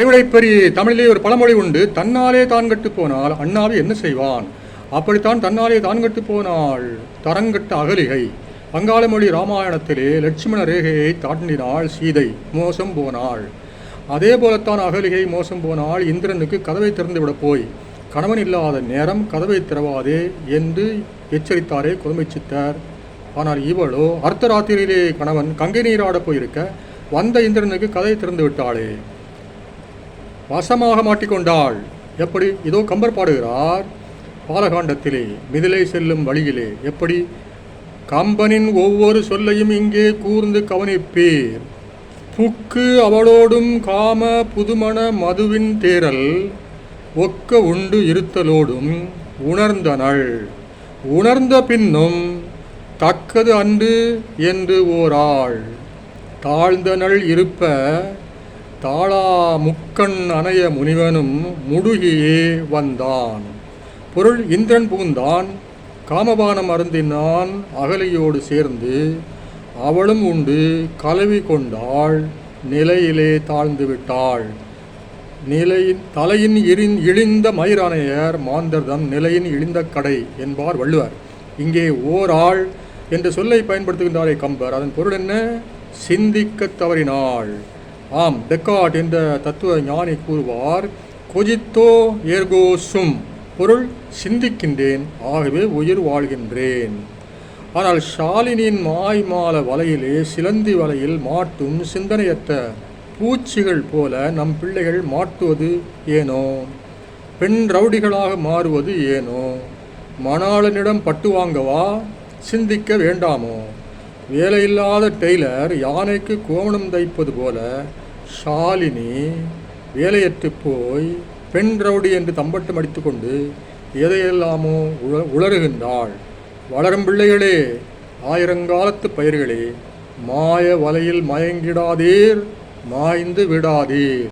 அறிவுரை தமிழிலே ஒரு பழமொழி உண்டு தன்னாலே தான் கட்டு போனால் அண்ணாவை என்ன செய்வான்? அப்படித்தான் தன்னாலே தான் கட்டு போனாள் தரங்கட்ட அகலிகை வங்காள மொழி ராமாயணத்திலே லட்சுமண ரேகையை தாண்டினாள் சீதை மோசம் போனாள். அதே போலத்தான் அகலிகை மோசம் போனால் இந்திரனுக்கு கதவை திறந்துவிடப் போய் கணவன் இல்லாத நேரம் கதவை திறவாதே என்று எச்சரித்தாரே குதுமை சித்தர். ஆனால் இவளோ அர்த்தராத்திரியிலே கணவன் கங்கை நீராடப் போயிருக்க வந்த இந்திரனுக்கு கதை திறந்து விட்டாளே. வசமாக மாட்டிக்கொண்டாள். எப்படி? இதோ கம்பர் பாடுகிறார். பாலகாண்டத்திலே மிதிலை செல்லும் வழியிலே எப்படி? கம்பனின் ஒவ்வொரு சொல்லையும் இங்கே கூர்ந்து கவனிப்பீர். புக்கு அவளோடும் காம புதுமண மதுவின் தேரல் ஒக்க உண்டு இருத்தலோடும் உணர்ந்தனள். உணர்ந்த பின்னும் தக்கது அன்று என்று ஓராள். தாழ்ந்தனள் இருப்ப தாளா முக்கண் அணைய முனிவனும் முடுகியே வந்தான். பொருள் இந்திரன் புகுந்தான். காமபானம் அருந்தினான். அகலியோடு சேர்ந்து அவளும் உண்டு கலவி கொண்டாள். நிலையிலே தாழ்ந்து விட்டாள். நிலையின் தலையின் இரின் இழிந்த மயிரணையர் மாந்தர்தம் நிலையின் இழிந்த கடை என்பார் வள்ளுவர். இங்கே ஓராள் என்ற சொல்லை பயன்படுத்துகின்றாரே கம்பர். அதன் பொருள் என்ன? சிந்திக்கத் தவறினாள். ஆம். டெக்காட் என்ற தத்துவ ஞானி கூறுவார் கொஜித்தோ ஏர்கோ சும் பொருள் சிந்திக்கின்றேன் ஆகவே உயிர் வாழ்கின்றேன். ஆனால் ஷாலினியின் மாய்மால வலையிலே சிலந்தி வலையில் மாட்டும் சிந்தனையற்ற பூச்சிகள் போல நம் பிள்ளைகள் மாட்டுவது ஏனோ? பெண் ரவுடிகளாக மாறுவது ஏனோ? மணாளனிடம் பட்டு வாங்கவா? சிந்திக்க வேண்டாமோ? வேலையில்லாத டெய்லர் யானைக்கு கோவணம் தைப்பது போல ஷாலினி வேலையற்று போய் பெண் ரவுடி என்று தம்பட்டம் அடித்துக்கொண்டு எதையெல்லாமோ உள உளறுகின்றாள். வளரும் பிள்ளைகளே ஆயிரங்காலத்து பயிர்களே மாய வலையில் மயங்கிடாதீர் மாய்ந்து விடாதீர்.